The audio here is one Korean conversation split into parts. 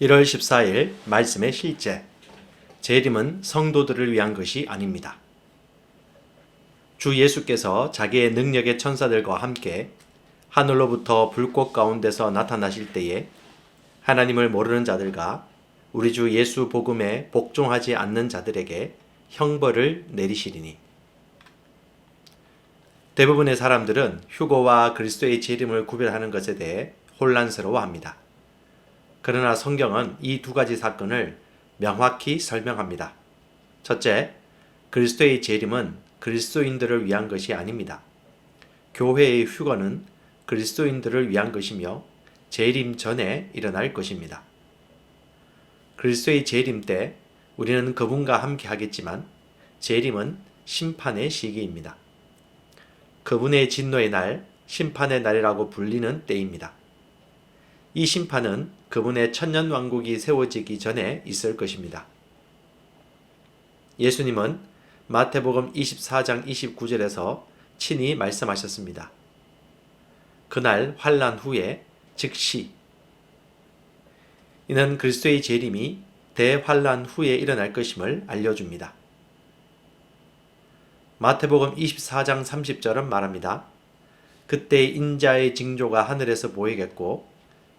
1월 14일 말씀의 실제. 재림은 성도들을 위한 것이 아닙니다. 주 예수께서 자기의 능력의 천사들과 함께 하늘로부터 불꽃 가운데서 나타나실 때에 하나님을 모르는 자들과 우리 주 예수 복음에 복종하지 않는 자들에게 형벌을 내리시리니 대부분의 사람들은 휴거와 그리스도의 재림을 구별하는 것에 대해 혼란스러워합니다. 그러나 성경은 이 두 가지 사건을 명확히 설명합니다. 첫째, 그리스도의 재림은 그리스도인들을 위한 것이 아닙니다. 교회의 휴거는 그리스도인들을 위한 것이며 재림 전에 일어날 것입니다. 그리스도의 재림 때 우리는 그분과 함께 하겠지만 재림은 심판의 시기입니다. 그분의 진노의 날, 심판의 날이라고 불리는 때입니다. 이 심판은 그분의 천년 왕국이 세워지기 전에 있을 것입니다. 예수님은 마태복음 24장 29절에서 친히 말씀하셨습니다. 그날 환란 후에 즉시 이는 그리스도의 재림이 대환란 후에 일어날 것임을 알려줍니다. 마태복음 24장 30절은 말합니다. 그때 인자의 징조가 하늘에서 보이겠고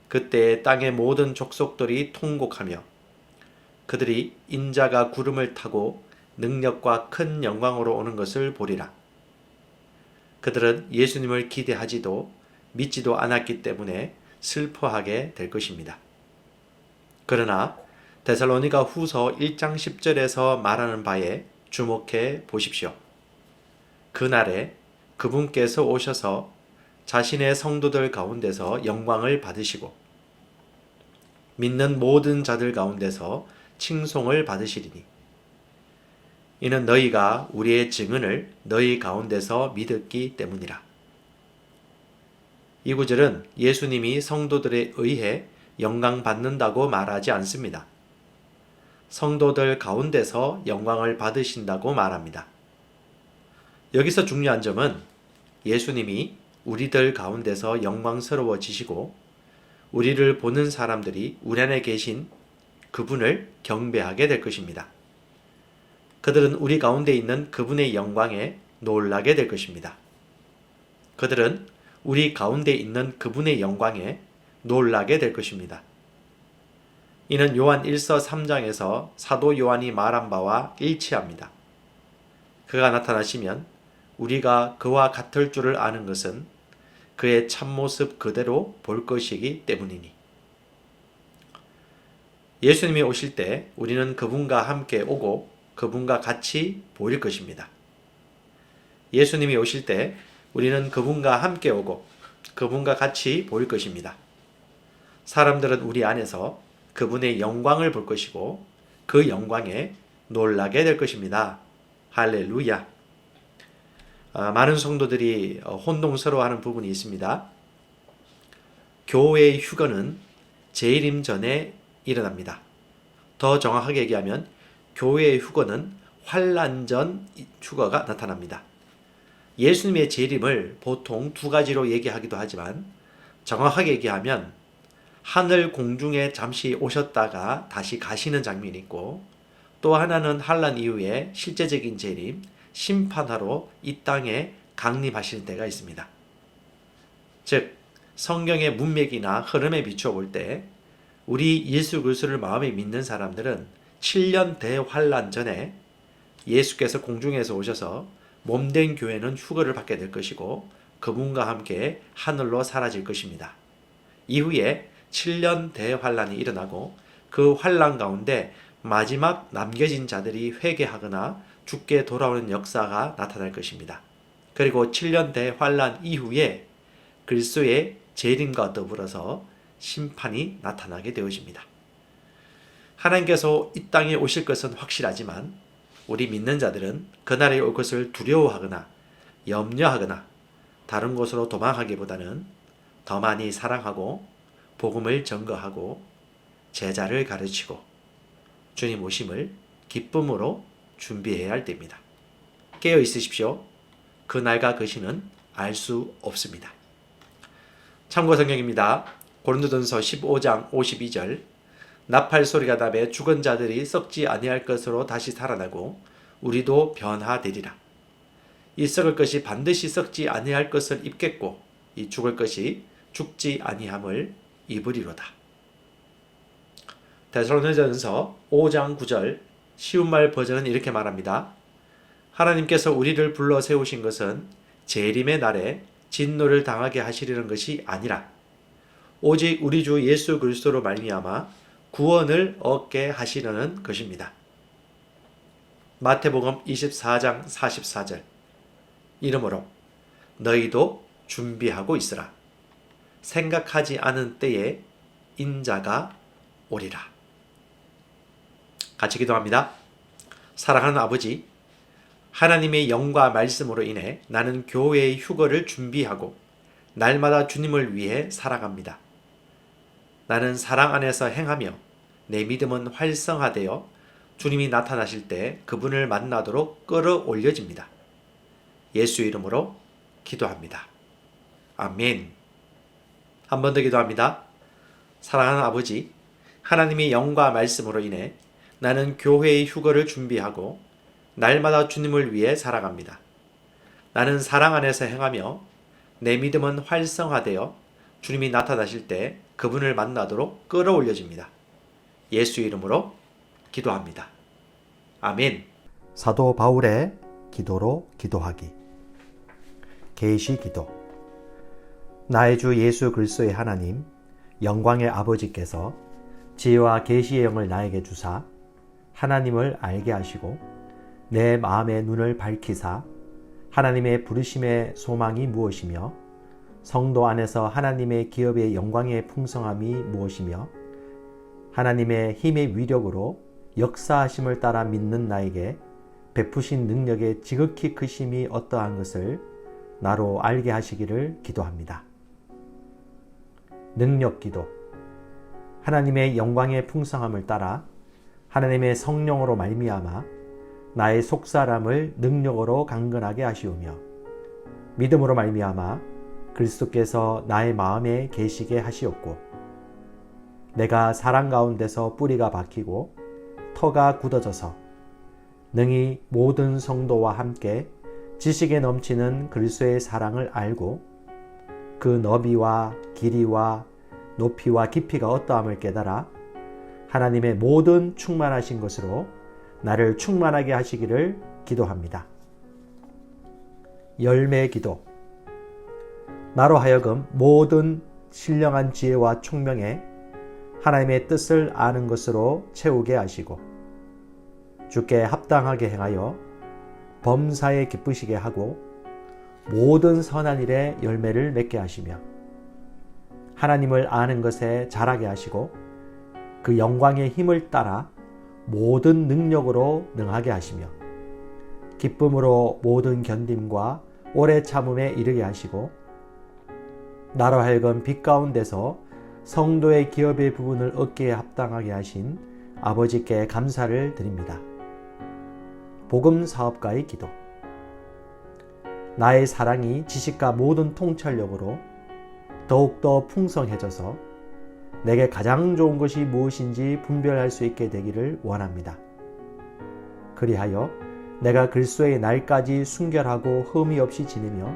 그때 땅의 모든 족속들이 통곡하며 그들이 인자가 구름을 타고 능력과 큰 영광으로 오는 것을 보리라. 그들은 예수님을 기대하지도 믿지도 않았기 때문에 슬퍼하게 될 것입니다. 그러나 데살로니가 후서 1장 10절에서 말하는 바에 주목해 보십시오. 그날에 그분께서 오셔서 자신의 성도들 가운데서 영광을 받으시고 믿는 모든 자들 가운데서 칭송을 받으시리니 이는 너희가 우리의 증언을 너희 가운데서 믿었기 때문이라. 이 구절은 예수님이 성도들에 의해 영광 받는다고 말하지 않습니다. 성도들 가운데서 영광을 받으신다고 말합니다. 여기서 중요한 점은 예수님이 우리들 가운데서 영광스러워지시고 우리를 보는 사람들이 우리 안에 계신 그분을 경배하게 될 것입니다. 그들은 우리 가운데 있는 그분의 영광에 놀라게 될 것입니다. 그들은 우리 가운데 있는 그분의 영광에 놀라게 될 것입니다. 이는 요한 1서 3장에서 사도 요한이 말한 바와 일치합니다. 그가 나타나시면 우리가 그와 같을 줄을 아는 것은 그의 참모습 그대로 볼 것이기 때문이니. 예수님이 오실 때 우리는 그분과 함께 오고 그분과 같이 보일 것입니다. 예수님이 오실 때 우리는 그분과 함께 오고 그분과 같이 보일 것입니다. 사람들은 우리 안에서 그분의 영광을 볼 것이고 그 영광에 놀라게 될 것입니다. 할렐루야. 아, 많은 성도들이 어, 혼동스러워하는 부분이 있습니다. 교회의 휴거는 재림 전에 일어납니다. 더 정확하게 얘기하면 교회의 휴거는 환란 전 휴거가 나타납니다. 예수님의 재림을 보통 두 가지로 얘기하기도 하지만 정확하게 얘기하면 하늘 공중에 잠시 오셨다가 다시 가시는 장면이 있고 또 하나는 환란 이후에 실제적인 재림, 심판하러 이 땅에 강림하시는 때가 있습니다. 즉 성경의 문맥이나 흐름에 비추어 볼 때 우리 예수 그리스도를 마음에 믿는 사람들은 7년 대환란 전에 예수께서 공중에서 오셔서 몸된 교회는 휴거를 받게 될 것이고 그분과 함께 하늘로 사라질 것입니다. 이후에 7년 대환란이 일어나고 그 환란 가운데 마지막 남겨진 자들이 회개하거나 죽게 돌아오는 역사가 나타날 것입니다. 그리고 7년 대환란 이후에 그리스도의 재림과 더불어서 심판이 나타나게 되어집니다. 하나님께서 이 땅에 오실 것은 확실하지만 우리 믿는 자들은 그날에 올 것을 두려워하거나 염려하거나 다른 곳으로 도망하기보다는 더 많이 사랑하고 복음을 전거하고 제자를 가르치고 주님 오심을 기쁨으로 준비해야 할 때입니다. 깨어 있으십시오. 그 날과 그 시는 알 수 없습니다. 참고 성경입니다. 고린도전서 15장 52절 나팔 소리가 나매 죽은 자들이 썩지 아니할 것으로 다시 살아나고 우리도 변화되리라. 이 썩을 것이 반드시 썩지 아니할 것을 입겠고 이 죽을 것이 죽지 아니함을 입으리로다. 데살로니전서 5장 9절 쉬운 말 버전은 이렇게 말합니다. 하나님께서 우리를 불러 세우신 것은 재림의 날에 진노를 당하게 하시려는 것이 아니라 오직 우리 주 예수 그리스도로 말미암아 구원을 얻게 하시려는 것입니다. 마태복음 24장 44절 이러므로 너희도 준비하고 있으라 생각하지 않은 때에 인자가 오리라 같이 기도합니다. 사랑하는 아버지 하나님의 영과 말씀으로 인해 나는 교회의 휴거를 준비하고 날마다 주님을 위해 살아갑니다. 나는 사랑 안에서 행하며 내 믿음은 활성화되어 주님이 나타나실 때 그분을 만나도록 끌어올려집니다. 예수 이름으로 기도합니다. 아멘. 한 번 더 기도합니다. 사랑하는 아버지, 하나님의 영과 말씀으로 인해 나는 교회의 휴거를 준비하고 날마다 주님을 위해 살아갑니다. 나는 사랑 안에서 행하며 내 믿음은 활성화되어 주님이 나타나실 때 그분을 만나도록 끌어올려집니다. 예수 이름으로 기도합니다. 아멘. 사도 바울의 기도로 기도하기. 계시 기도. 나의 주 예수 그리스도의 하나님, 영광의 아버지께서 지혜와 계시의 영을 나에게 주사 하나님을 알게 하시고 내 마음의 눈을 밝히사 하나님의 부르심의 소망이 무엇이며 성도 안에서 하나님의 기업의 영광의 풍성함이 무엇이며 하나님의 힘의 위력으로 역사하심을 따라 믿는 나에게 베푸신 능력의 지극히 크심이 어떠한 것을 나로 알게 하시기를 기도합니다. 능력 기도. 하나님의 영광의 풍성함을 따라 하나님의 성령으로 말미암아 나의 속사람을 능력으로 강건하게 하시오며 믿음으로 말미암아 그리스도께서 나의 마음에 계시게 하시었고 내가 사랑 가운데서 뿌리가 박히고 터가 굳어져서 능히 모든 성도와 함께 지식에 넘치는 그리스도의 사랑을 알고 그 너비와 길이와 높이와 깊이가 어떠함을 깨달아 하나님의 모든 충만하신 것으로 나를 충만하게 하시기를 기도합니다. 열매 기도. 나로 하여금 모든 신령한 지혜와 총명에 하나님의 뜻을 아는 것으로 채우게 하시고 주께 합당하게 행하여 범사에 기쁘시게 하고 모든 선한 일에 열매를 맺게 하시며 하나님을 아는 것에 자라게 하시고 그 영광의 힘을 따라 모든 능력으로 능하게 하시며 기쁨으로 모든 견딤과 오래 참음에 이르게 하시고 나로 하여금 빛 가운데서 성도의 기업의 부분을 얻기에 합당하게 하신 아버지께 감사를 드립니다. 복음 사업가의 기도. 나의 사랑이 지식과 모든 통찰력으로 더욱더 풍성해져서 내게 가장 좋은 것이 무엇인지 분별할 수 있게 되기를 원합니다. 그리하여 내가 그리스도의 날까지 순결하고 흠이 없이 지내며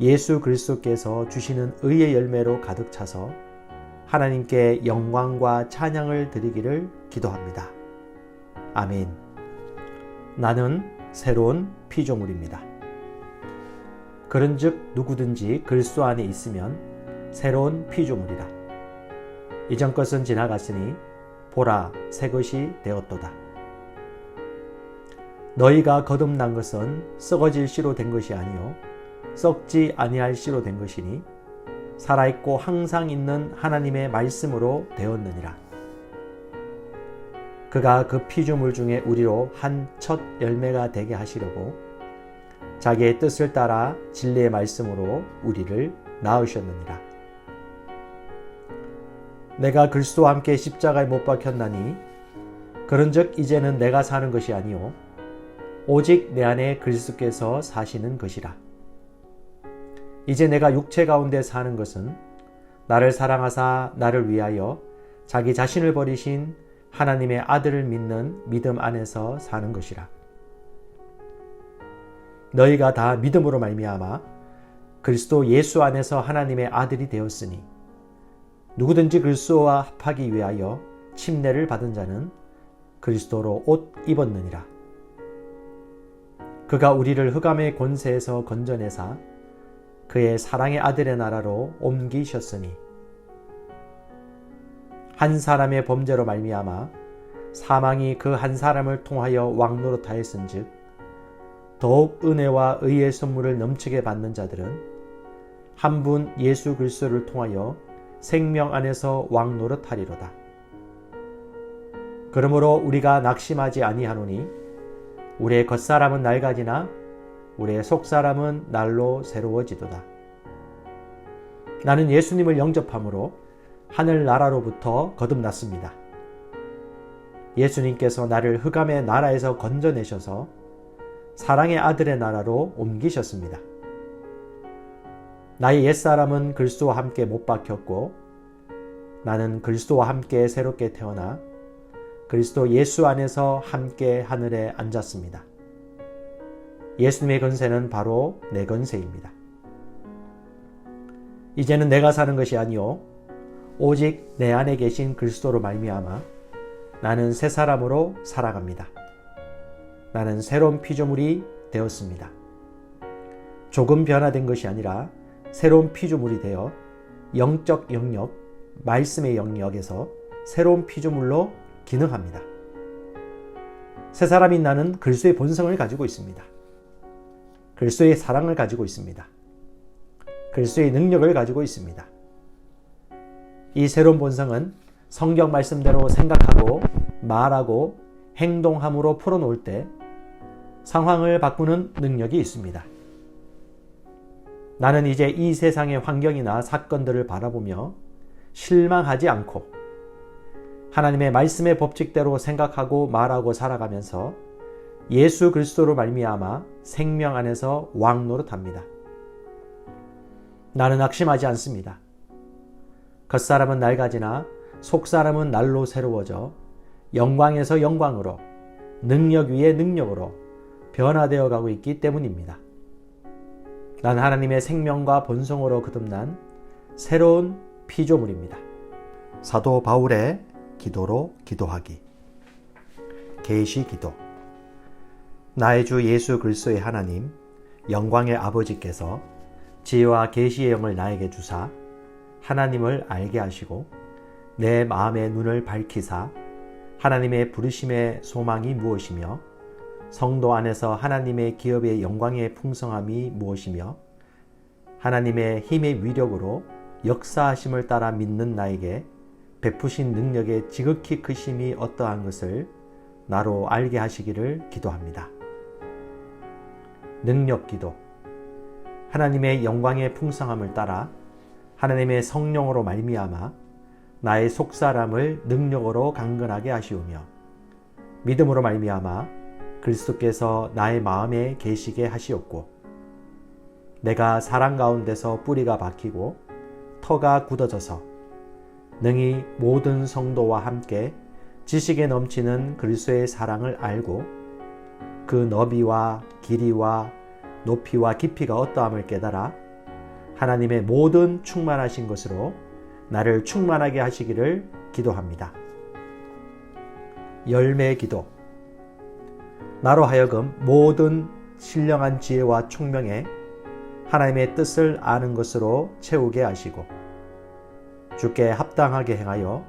예수 그리스도께서 주시는 의의 열매로 가득 차서 하나님께 영광과 찬양을 드리기를 기도합니다. 아멘. 나는 새로운 피조물입니다. 그런즉 누구든지 그리스도 안에 있으면 새로운 피조물이라. 이전 것은 지나갔으니 보라 새 것이 되었도다. 너희가 거듭난 것은 썩어질 씨로 된 것이 아니요 썩지 아니할 씨로 된 것이니 살아 있고 항상 있는 하나님의 말씀으로 되었느니라. 그가 그 피조물 중에 우리로 한 첫 열매가 되게 하시려고 자기의 뜻을 따라 진리의 말씀으로 우리를 낳으셨느니라. 내가 그리스도와 함께 십자가에 못 박혔나니 그런즉 이제는 내가 사는 것이 아니요 오직 내 안에 그리스도께서 사시는 것이라. 이제 내가 육체 가운데 사는 것은 나를 사랑하사 나를 위하여 자기 자신을 버리신 하나님의 아들을 믿는 믿음 안에서 사는 것이라. 너희가 다 믿음으로 말미암아 그리스도 예수 안에서 하나님의 아들이 되었으니 누구든지 그리스도와 합하기 위하여 침례를 받은 자는 그리스도로 옷 입었느니라. 그가 우리를 흑암의 권세에서 건져내사 그의 사랑의 아들의 나라로 옮기셨으니 한 사람의 범죄로 말미암아 사망이 그 한 사람을 통하여 왕노릇하였은즉 더욱 은혜와 의의 선물을 넘치게 받는 자들은 한 분 예수 그리스도를 통하여 생명 안에서 왕 노릇하리로다. 그러므로 우리가 낙심하지 아니하노니 우리의 겉사람은 낡아지나 우리의 속사람은 날로 새로워지도다. 나는 예수님을 영접함으로 하늘 나라로부터 거듭났습니다. 예수님께서 나를 흑암의 나라에서 건져내셔서 사랑의 아들의 나라로 옮기셨습니다. 나의 옛사람은 그리스도와 함께 못 박혔고 나는 그리스도와 함께 새롭게 태어나 그리스도 예수 안에서 함께 하늘에 앉았습니다. 예수님의 건세는 바로 내 건세입니다. 이제는 내가 사는 것이 아니요 오직 내 안에 계신 그리스도로 말미암아 나는 새 사람으로 살아갑니다. 나는 새로운 피조물이 되었습니다. 조금 변화된 것이 아니라 새로운 피조물이 되어 영적 영역, 말씀의 영역에서 새로운 피조물로 기능합니다. 새 사람인 나는 그리스도의 본성을 가지고 있습니다. 그리스도의 사랑을 가지고 있습니다. 그리스도의 능력을 가지고 있습니다. 이 새로운 본성은 성경 말씀대로 생각하고 말하고 행동함으로 풀어놓을 때 상황을 바꾸는 능력이 있습니다. 나는 이제 이 세상의 환경이나 사건들을 바라보며 실망하지 않고 하나님의 말씀의 법칙대로 생각하고 말하고 살아가면서 예수 그리스도로 말미암아 생명 안에서 왕 노릇합니다. 나는 낙심하지 않습니다. 겉사람은 낡아지나 속사람은 날로 새로워져 영광에서 영광으로 능력 위에 능력으로 변화되어 가고 있기 때문입니다. 난 하나님의 생명과 본성으로 거듭난 새로운 피조물입니다. 사도 바울의 기도로 기도하기. 계시 기도. 나의 주 예수 그리스도의 하나님, 영광의 아버지께서 지혜와 계시의 영을 나에게 주사 하나님을 알게 하시고 내 마음의 눈을 밝히사 하나님의 부르심의 소망이 무엇이며 성도 안에서 하나님의 기업의 영광의 풍성함이 무엇이며 하나님의 힘의 위력으로 역사하심을 따라 믿는 나에게 베푸신 능력의 지극히 크심이 어떠한 것을 나로 알게 하시기를 기도합니다. 능력 기도. 하나님의 영광의 풍성함을 따라 하나님의 성령으로 말미암아 나의 속사람을 능력으로 강건하게 하시오며 믿음으로 말미암아 그리스도께서 나의 마음에 계시게 하시었고 내가 사랑 가운데서 뿌리가 박히고 터가 굳어져서 능히 모든 성도와 함께 지식에 넘치는 그리스도의 사랑을 알고 그 너비와 길이와 높이와 깊이가 어떠함을 깨달아 하나님의 모든 충만하신 것으로 나를 충만하게 하시기를 기도합니다. 열매 기도. 나로 하여금 모든 신령한 지혜와 총명에 하나님의 뜻을 아는 것으로 채우게 하시고 주께 합당하게 행하여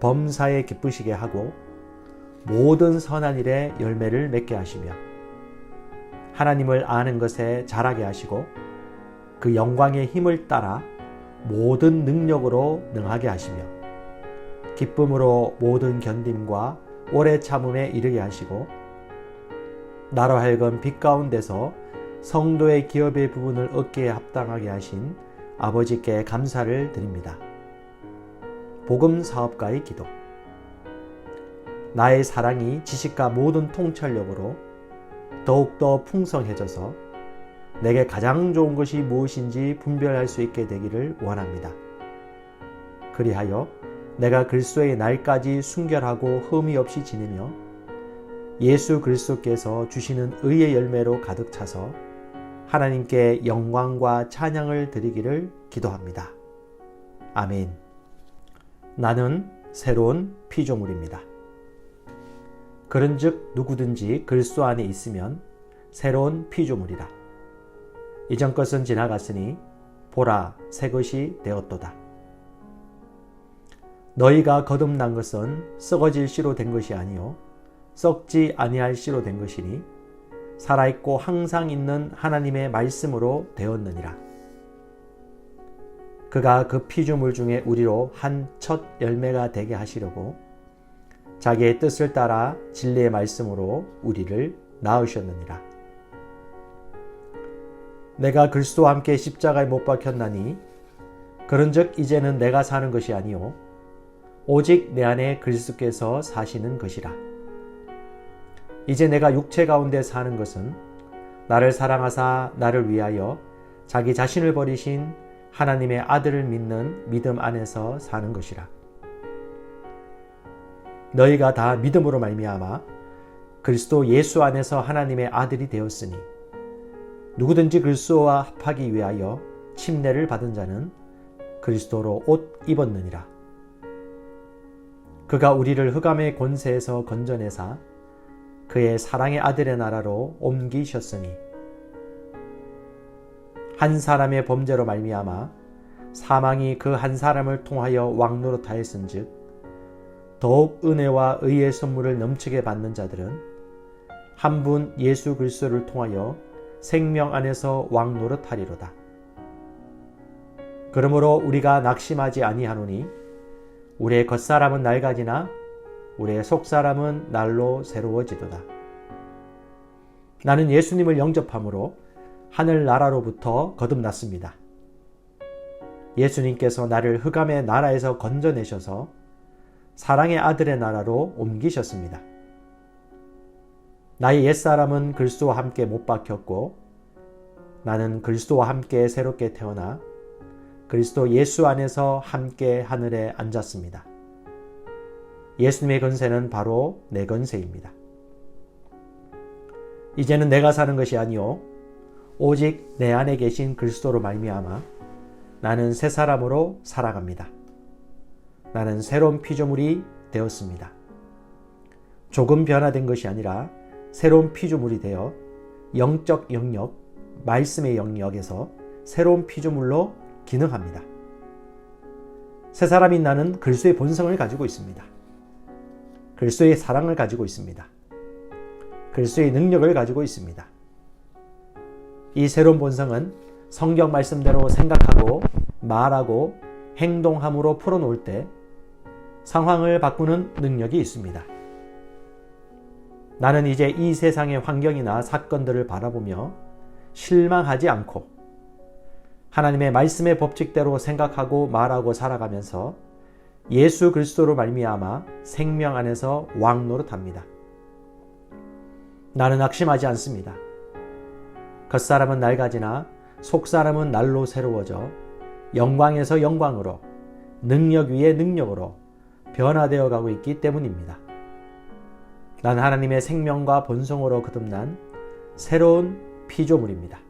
범사에 기쁘시게 하고 모든 선한 일에 열매를 맺게 하시며 하나님을 아는 것에 자라게 하시고 그 영광의 힘을 따라 모든 능력으로 능하게 하시며 기쁨으로 모든 견딤과 오래 참음에 이르게 하시고 나로 하여금 빛 가운데서 성도의 기업의 부분을 얻기에 합당하게 하신 아버지께 감사를 드립니다. 복음 사업가의 기도. 나의 사랑이 지식과 모든 통찰력으로 더욱더 풍성해져서 내게 가장 좋은 것이 무엇인지 분별할 수 있게 되기를 원합니다. 그리하여 내가 그리스도의 날까지 순결하고 흠이 없이 지내며 예수 그리스도께서 주시는 의의 열매로 가득 차서 하나님께 영광과 찬양을 드리기를 기도합니다. 아멘. 나는 새로운 피조물입니다. 그런즉 누구든지 그리스도 안에 있으면 새로운 피조물이라. 이전 것은 지나갔으니 보라 새 것이 되었도다. 너희가 거듭난 것은 썩어질 씨로 된 것이 아니요 썩지 아니할 씨로 된 것이니 살아있고 항상 있는 하나님의 말씀으로 되었느니라. 그가 그 피조물 중에 우리로 한 첫 열매가 되게 하시려고 자기의 뜻을 따라 진리의 말씀으로 우리를 낳으셨느니라. 내가 그리스도와 함께 십자가에 못 박혔나니 그런즉 이제는 내가 사는 것이 아니요 오직 내 안에 그리스도께서 사시는 것이라. 이제 내가 육체 가운데 사는 것은 나를 사랑하사 나를 위하여 자기 자신을 버리신 하나님의 아들을 믿는 믿음 안에서 사는 것이라. 너희가 다 믿음으로 말미암아 그리스도 예수 안에서 하나님의 아들이 되었으니 누구든지 그리스도와 합하기 위하여 침례를 받은 자는 그리스도로 옷 입었느니라. 그가 우리를 흑암의 권세에서 건져내사 그의 사랑의 아들의 나라로 옮기셨으니 한 사람의 범죄로 말미암아 사망이 그 한 사람을 통하여 왕노릇 하였은즉 더욱 은혜와 의의 선물을 넘치게 받는 자들은 한 분 예수 그리스도를 통하여 생명 안에서 왕노릇 하리로다. 그러므로 우리가 낙심하지 아니하노니 우리의 겉사람은 낡아지나 우리의 속사람은 날로 새로워지도다. 나는 예수님을 영접함으로 하늘 나라로부터 거듭났습니다. 예수님께서 나를 흑암의 나라에서 건져내셔서 사랑의 아들의 나라로 옮기셨습니다. 나의 옛사람은 그리스도와 함께 못 박혔고 나는 그리스도와 함께 새롭게 태어나 그리스도 예수 안에서 함께 하늘에 앉았습니다. 예수님의 건세는 바로 내 건세입니다. 이제는 내가 사는 것이 아니요 오직 내 안에 계신 그리스도로 말미암아 나는 새 사람으로 살아갑니다. 나는 새로운 피조물이 되었습니다. 조금 변화된 것이 아니라 새로운 피조물이 되어 영적 영역, 말씀의 영역에서 새로운 피조물로 기능합니다. 새 사람인 나는 그리스도의 본성을 가지고 있습니다. 그리스도의 사랑을 가지고 있습니다. 그리스도의 능력을 가지고 있습니다. 이 새로운 본성은 성경 말씀대로 생각하고 말하고 행동함으로 풀어놓을 때 상황을 바꾸는 능력이 있습니다. 나는 이제 이 세상의 환경이나 사건들을 바라보며 실망하지 않고 하나님의 말씀의 법칙대로 생각하고 말하고 살아가면서 예수 그리스도로 말미암아 생명 안에서 왕 노릇합니다. 나는 낙심하지 않습니다. 겉사람은 낡아지나 속사람은 날로 새로워져 영광에서 영광으로 능력 위에 능력으로 변화되어 가고 있기 때문입니다. 난 하나님의 생명과 본성으로 거듭난 새로운 피조물입니다.